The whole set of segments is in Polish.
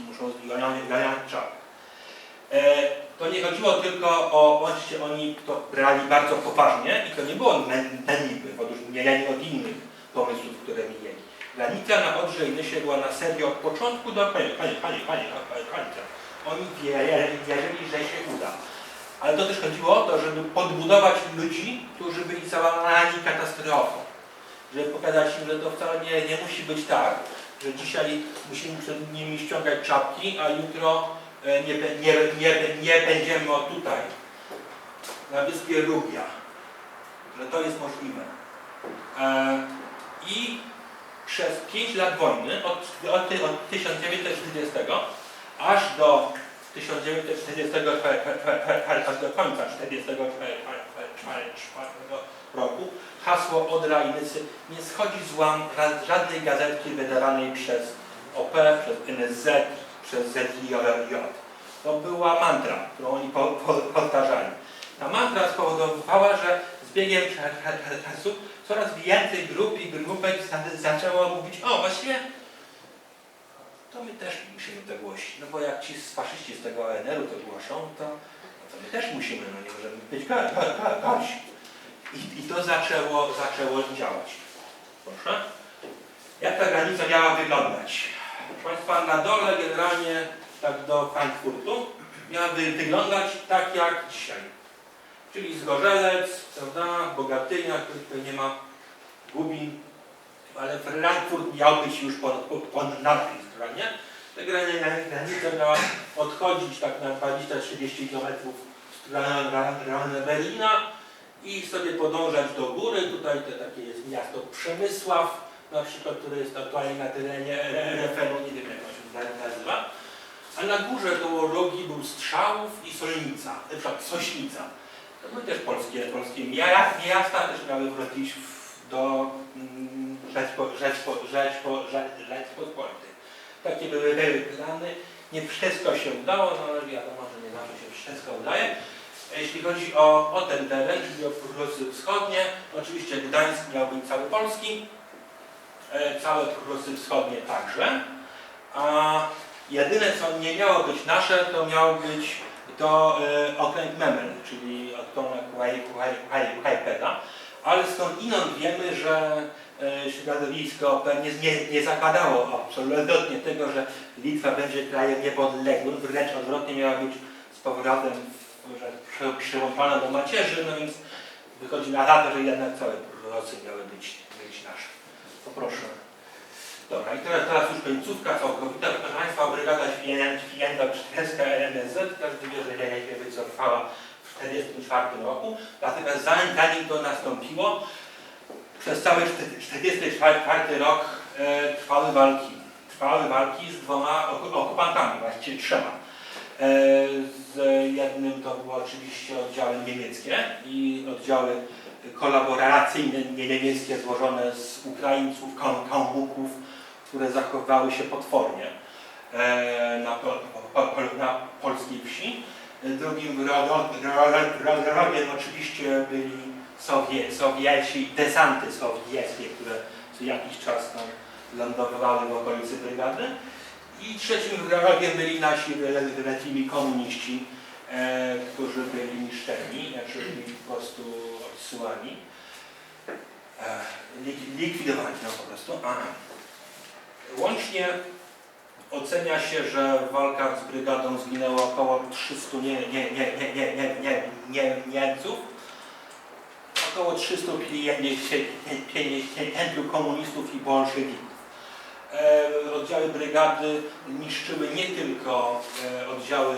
muszą zganiać czap. E, to nie chodziło tylko o, oczywiście oni to brali bardzo poważnie i to nie było na, na niby, otóż mieli od innych pomysłów, które mieli. Granica na Odrze i Nysie była na serio od początku do końca. Oni wierzyli, wierzyli, że się uda. Ale to też chodziło o to, żeby podbudować ludzi, którzy byli załamani katastrofą. Żeby pokazać im, że to wcale nie, nie musi być tak, że dzisiaj musimy przed nimi ściągać czapki, a jutro e, nie, nie, nie, nie będziemy tutaj, na wyspie Rubia. Że to jest możliwe. E, I przez 5 lat wojny, od, od, od 1940 aż do 1944 aż do końca 1944 roku hasło Odra i Nysy nie schodzi z łam żadnej gazetki wydawanej przez OP, przez NSZ, przez ZIJ. To była mantra, którą oni po, po, powtarzali. Ta mantra spowodowała, że z biegiem cza- cza- czasu coraz więcej grup i grupek za- zaczęło mówić, o właściwie to my też musimy to głosić. No bo jak ci faszyści z tego ONR-u to głoszą, to, no to my też musimy, no nie możemy być ga- ga- ga- gorsi. I, I to zaczęło, zaczęło działać. Proszę. Jak ta granica miała wyglądać? Proszę Państwa, na dole generalnie tak do Frankfurtu miała wy- wyglądać tak jak dzisiaj. Czyli Zgorzelec, prawda, Bogatynia, tutaj nie ma Gubin, ale Frankfurt miał być już po, po, po na tej stronie. Ta grani- granica miała odchodzić tak na 20-30 km w stronę Berlina i sobie podążać do góry. Tutaj to takie jest miasto Przemysław, na przykład, które jest aktualnie na terenie RFN-u, nie wiem jak to się na- nazywa. A na górze koło rogi był Strzałów i Solnica, na przykład Sośnica. To były też polskie, polskie mia- miasta, też miały wrócić do mm, Rzeczpo, Rzeczpo, Rzeczpo, Rze- Rzeczpospolitej. Takie były, były plany. Nie wszystko się udało, no ale wiadomo, że nie zawsze się wszystko udaje. Jeśli chodzi o, o ten teren, czyli o Prusy Wschodnie, oczywiście Gdańsk miał być cały polski, e, całe Prusy Wschodnie także. A jedyne co nie miało być nasze, to miał być to e, okręg Memel, czyli okręg Łajpeda. Ale skąd inąd wiemy, że środowisko pewnie nie, nie zakładało absolutnie tego, że Litwa będzie krajem niepodległym, wręcz odwrotnie miała być z powrotem że przy- przyłączona do macierzy, no więc wychodzi na to, że jednak całe Rosy miały być, być nasze. Poproszę. Dobra, i teraz, teraz już końcówka całkowita. Proszę Państwa, brygada Święta, 40 NSZ, każdy wie, że nie się wycofała w 1944 roku. Natomiast zanim, zanim to nastąpiło, przez cały 1944 rok e, trwały walki. Trwały walki z dwoma ok- okupantami, właściwie trzema. E, z jednym to było oczywiście oddziały niemieckie i oddziały kolaboracyjne nie- niemieckie złożone z Ukraińców, komuków, które zachowywały się potwornie e, na, na polskiej wsi. Drugim ro- ro- ro- ro- rogiem oczywiście byli Sowie, Sowieci, desanty sowieckie, które co jakiś czas tam lądowały w okolicy brygady. I trzecim wrogiem byli nasi relatywi komuniści, e, którzy byli niszczeni, znaczy byli po prostu odsyłani, e, likwidowani no, po prostu. Aha. Łącznie ocenia się, że w walkach z brygadą zginęło około 300 nie, nie, nie, nie, nie, nie, nie, Niemców około 350 komunistów i bolszewików. E, oddziały brygady niszczyły nie tylko e, oddziały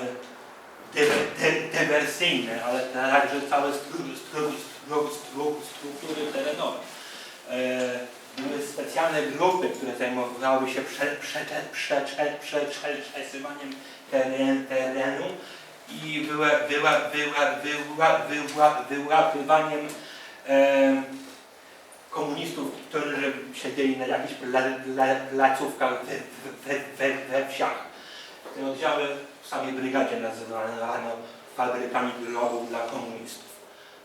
dywer, dy, dywersyjne, ale także całe stru, stru, stru, stru, struktury terenowe. E, były specjalne grupy, które zajmowały się prze, prze, prze, prze, prze, przeczesywaniem teren, terenu i wyła, wyła, wyła, wyła, wyła, wyłapywaniem komunistów, którzy siedzieli na jakichś pla- pla- placówkach we, we, we, we wsiach. Te oddziały w samej brygadzie nazywano fabrykami grobów dla komunistów.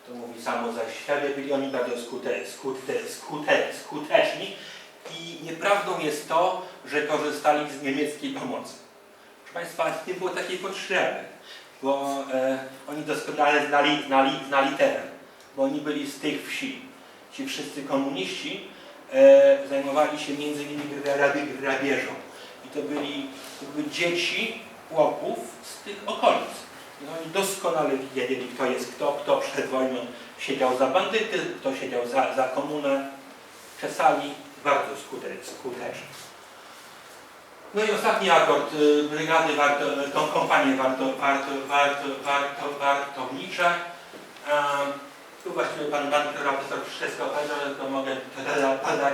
To mówi samo za siebie, byli oni bardzo skute, skute, skute, skuteczni i nieprawdą jest to, że korzystali z niemieckiej pomocy. Państwa, nie było takiej potrzeby, bo e, oni doskonale znali, znali, znali teren, bo oni byli z tych wsi. Ci wszyscy komuniści e, zajmowali się między innymi gra- grabieżą. I to byli, to dzieci chłopów z tych okolic. I oni doskonale wiedzieli, kto jest kto, kto przed wojną siedział za bandyty, kto siedział za, za komunę. Czesali bardzo skute- skutecznie. No i ostatni akord y, brygady warto, tą kompanię warto, warto, warto, warto, wartownicze. Tu właściwie pan, pan profesor wszystko powiedział, ale to mogę dodać,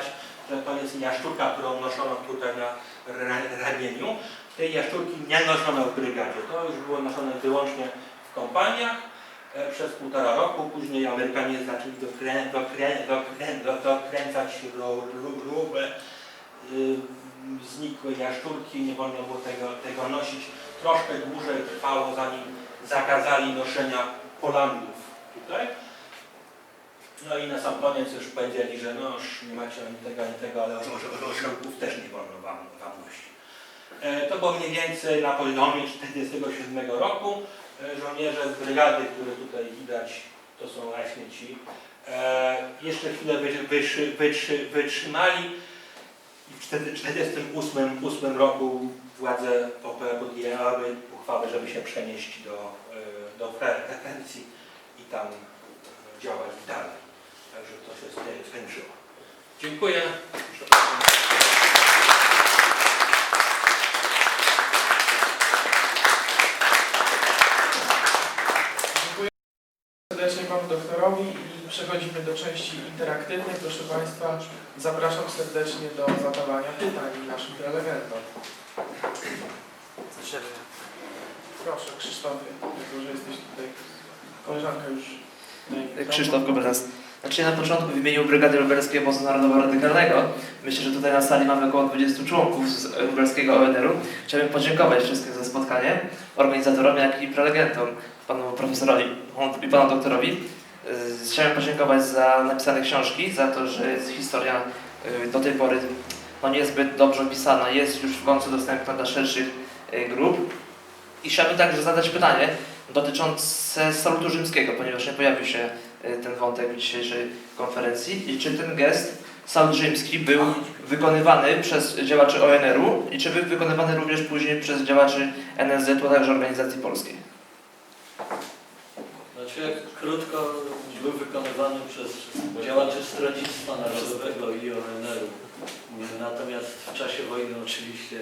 że to jest jaszczurka, którą noszono tutaj na ra- ramieniu. Tej jaszczurki nie noszono w brygadzie. To już było noszone wyłącznie w kompaniach e, przez półtora roku. Później Amerykanie zaczęli dokrę, dokrę, dokrę, do- dokręcać ru- ru- rubę. Y, Znikły jaszczurki, nie wolno było tego, tego nosić. Troszkę dłużej trwało, zanim zakazali noszenia polandów tutaj. No i na sam koniec już powiedzieli, że no już nie macie ani tego, ani tego, ale orzełków też nie wolno wam, wam nosić. E, To było mniej więcej na poziomie 1947 roku. E, Żołnierze z brygady, które tutaj widać, to są właśnie ci, e, jeszcze chwilę wytrzy, wytrzy, wytrzy, wytrzymali i w 1948 8 roku władze OP podjęły uchwałę, żeby się przenieść do, do Francji i tam działać dalej. Także to się skoń- skończyło. Dziękuję. Dziękuję serdecznie Panu Doktorowi i przechodzimy do części interaktywnej. Proszę Państwa, zapraszam serdecznie do zadawania pytań naszym prelegentom. Proszę Krzysztofie, jako że jesteś tutaj, koleżanka już. Krzysztof Kobelas. Znaczy na początku w imieniu Brygady Lubelskiej Obozu Narodowo-Radykalnego, myślę, że tutaj na sali mamy około 20 członków z lubelskiego ONR-u. Chciałbym podziękować wszystkim za spotkanie, organizatorom, jak i prelegentom, panu profesorowi i panu doktorowi. Yy, Chciałem podziękować za napisane książki, za to, że historia yy, do tej pory no, niezbyt dobrze opisana, jest już w końcu dostępna dla szerszych grup. I chciałbym także zadać pytanie dotyczące salutu rzymskiego, ponieważ nie pojawił się ten wątek dzisiejszej konferencji i czy ten gest salut rzymski był wykonywany przez działaczy ONR-u i czy był wykonywany również później przez działaczy NSZ-u, a także organizacji polskiej. Znaczy, krótko był wykonywany przez działaczy Stronnictwa Narodowego i ONR-u. Natomiast w czasie wojny oczywiście